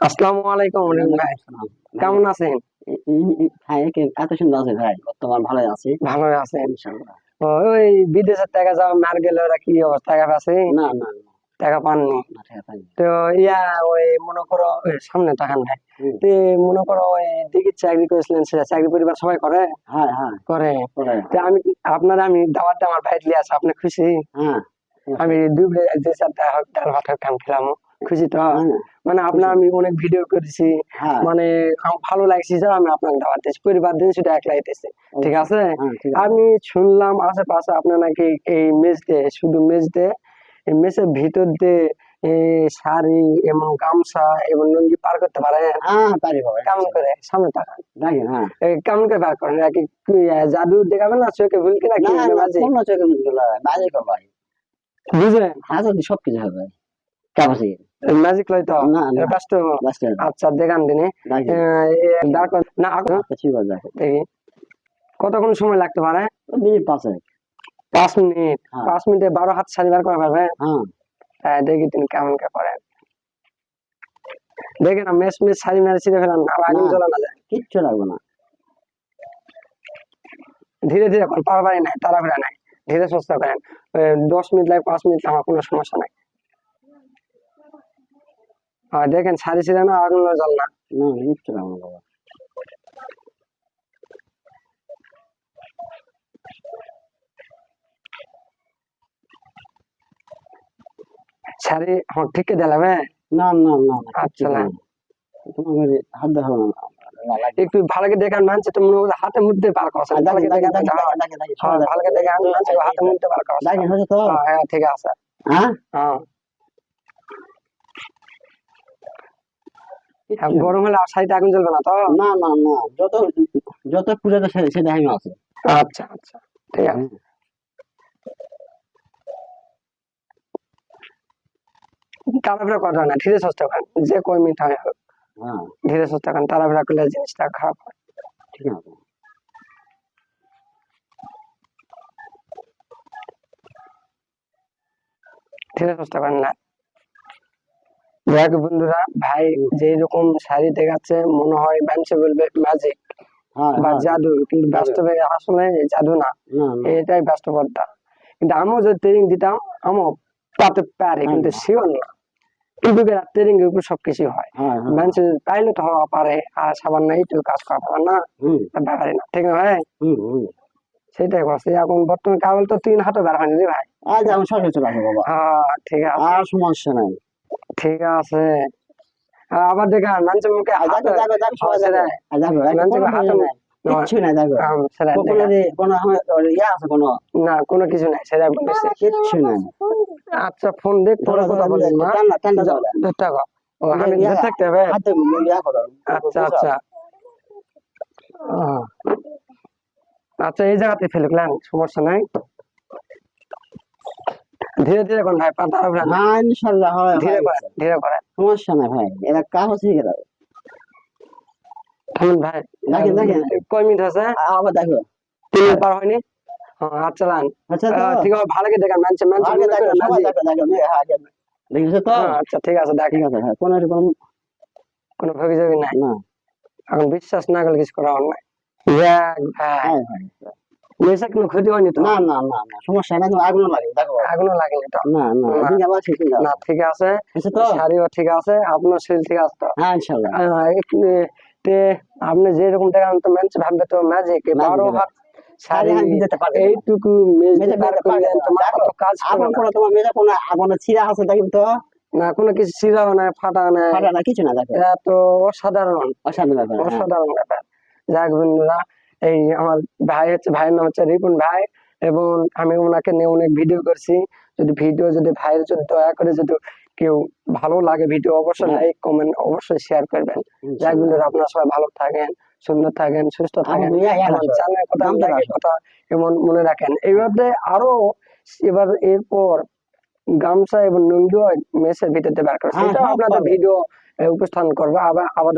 আসসালামু আলাইকুম ভাই। কেমন আছেন? কে- এত সুন্দর আছে ভাই বর্তমান ভালো আছি। ভালো আছেন। ইনশাআল্লাহ। ওই বিদেশের টাকা যাওয়া মার গেলে ওরা কি অবস্থা? টাকা পাচ্ছে? না না টাকা পাননি আছে তো ইয়া ওই মনে করো সামনে ভাই। তো মনে করো ওই দিঘির চাকরি করেছিলেন সেটা চাকরি পরিবার সবাই করে? হ্যাঁ হ্যাঁ। করে। তো আমি আপনার আমি দাওয়াত আমার ভাই লিয়ে আছে আপনি খুশি? হ্যাঁ আমি দুই প্লেট দুই হোক ডাল ভাত আমি খেলাম। খুশি তো হ্যাঁ, মানে আপনার আমি অনেক ভিডিও করেছি হ্যাঁ। মানে ভালো লাগছে যে আমি আপনাকে দাওয়াত দিয়েছি পরিবার দিন সেটা একলা দিতেছি ঠিক আছে? হ্যাঁ আমি শুনলাম আশেপাশে আপনার নাকি এই মেজ দিয়ে শুধু মেজ দিয়ে এই মেজের ভিতর দিয়ে শাড়ি এবং গামছা এবং লুঙ্গি পার করতে পারে? হ্যাঁ কেমন করে? সামনে তাকান। হ্যাঁ। কেমন করে পার করেন? নাকি জাদু দেখাবেন না চোখে ভুলকি নাকি চোখে বাজে কর ভাই। বুঝলেন? হ্যাঁ যদি সব কিছু হবে। ক্যাপাসি ম্যাজিক তো? না না। আচ্ছা দেখান দিনে না আছে দেখেন দেখি। কতক্ষণ সময় লাগতে পারে? মিনিট পাঁচে পাঁচ মিনিট। হ্যাঁ। পাঁচ মিনিটে বারো হাত শাড়ি বার করে পারবেন হ্যাঁ। হ্যাঁ দেখি তিনি কেমন কে করেন দেখে না মেস মেস শাড়ি মেরে ছিঁড়ে ফেলান। না আগুন না। জ্বলা না যায়। কিচ্ছু লাগবে না। ধীরে ধীরে করেন পারবারই নাই তাড়াহুড়া নাই। ধীরে সুস্থ করেন। দশ মিনিট লাগে পাঁচ মিনিট আমার কোনো সমস্যা নাই। আর দেখেন শাড়ি ছিঁড়ে না আগুন জল না। বাবা আমার ঠিকই দিলাম হ্যাঁ? না না না আচ্ছা, না। হাত দেখাবো না লাগে। একটু ভালো করে দেখান মানছে তো মনে হয় হাতে মুদ্দে পার করছে। আর ভালো করে দেখান হ্যাঁ, হ্যাঁ, ভালো করে মানছে হাতে মুদ্দে পার করছে। দেখেন, হয়েছে তো? হ্যাঁ, হ্যাঁ ঠিক আছে। হ্যাঁ? হ্যাঁ। গরম হলে শাড়িতে আগুন জ্বলবে না তো? না না না যত যত পুরে তো সেটা আমি আছে। আচ্ছা আচ্ছা ঠিক আছে। তাড়াহুড়া করা না ধীরে সুস্থ খান যে কয় মিনিট হয় হোক। হ্যাঁ। ধীরে সুস্থ খান তাড়াহুড়া করলে জিনিসটা খারাপ হয়। ঠিক আছে। ধীরে সুস্থ খান না। দেখ বন্ধুরা ভাই যে রকম শাড়ি দেখাচ্ছে মনে হয় ব্যাংসে বলবে ম্যাজিক হ্যাঁ বা হ্যাঁ। জাদু কিন্তু বাস্তবে আসলে জাদু না। এটাই বাস্তবতা। কিন্তু আমিও যদি ট্রেনিং দিতাম আমিও পাতে পারি কিন্তু শিওর না। কিন্তু ট্রেনিং এর উপর সবকিছু হয়। হ্যাঁ হ্যাঁ। মানুষ পাইলট হওয়া পারে আর সাবান না এইটুকু কাজ করা পারে না। তা না ঠিক না ভাই? সেটাই করছে এখন বর্তমানে কাবল তো তিন হাতে বের হয়নি রে ভাই। আজ আমি সরষে চলে আসব বাবা। হ্যাঁ ঠিক আছে। আর সমস্যা নাই। ঠিক আছে আবার দেখা মানুষের মুখে কিছু নাই দেখো কোনো ইয়া আছে কোনো না কোনো কিছু নাই সেটা বলেছে কিচ্ছু নাই আচ্ছা ফোন দেখ পরে কথা টাকা ও আমি ইয়া- থাকতে হবে ইয়া আচ্ছা আচ্ছা আচ্ছা এই জায়গাতে ফেলুকলেন সমস্যা নাই ধীরে ধীরে কোন ভাই পাতা হবে না। হ্যাঁ ইনশাল্লাহ হয় ধীরে হয়। করে ধীরে করে সমস্যা নাই ভাই এরা কাগজ হয়ে গেল থামেন ভাই। দেখেন, দেখেন। কয় মিনিট আছে? আবার দেখো। তিন মিনিট পার হয়নি? হ্যাঁ আচ্ছা লান। আচ্ছা তো। ঠিক আছে ভালো করে দেখান মানছে মানছে মনে দেখো করে দেখো দেখো হ্যাঁ আগে দেখছ তো? হ্যাঁ, আচ্ছা ঠিক আছে দেখ ঠিক আছে হ্যাঁ কোনো রকম কোনো ভোগী নাই? না। এখন বিশ্বাস না করলে কিছু করা হয় না। যাক ভাই হ্যাঁ হ্যাঁ কোনো ক্ষতি হয়নি তো? না না না না সমস্যা নাই আগুন লাগে দেখো। আগুনও লাগেনি তো? না না না। ঠিক আবার ঠিক না ঠিক আছে। তো? শাড়িও ঠিক আছে আপনার শরীর ঠিক আছে তো? হ্যাঁ ইনশাল্লাহ। তে আপনি যেরকম ভাববে তো ম্যাজিক বারো Magic, হাত শাড়ি শাড়ি দিতে পারবে। না। এইটুকু মেজ। তোমার কত কাজ কোনো তোমার কোনো আগুনে ছিঁড়া আছে তো? না কোনো কিছু ছিঁড়াও নাই নাই। ফাটা না কিছু না দেখো। এটা তো অসাধারণ অসাধারণ হ্যাঁ। অসাধারণ ব্যাপার। যাক বন্ধুরা এই আমার ভাই হচ্ছে ভাইয়ের নাম হচ্ছে রিপুন ভাই এবং আমি ওনাকে নিয়ে অনেক ভিডিও করছি। যদি ভিডিও যদি ভাইয়ের যদি দয়া করে যদি কেউ ভালো লাগে ভিডিও অবশ্যই হ্যাঁ। লাইক কমেন্ট অবশ্যই শেয়ার করবেন। যাক বন্ধুরা আপনারা সবাই ভালো থাকেন সুন্দর থাকেন সুস্থ থাকেন। চ্যানেলের কথা এমন মনে রাখেন। এইভাবে আরও এবার এরপর গামছা এবং লুঙ্গিও মেসের ভিতরতে বার করে। হ্যাঁ, আপনাদের ভিডিও উপস্থান করব। আবার আবার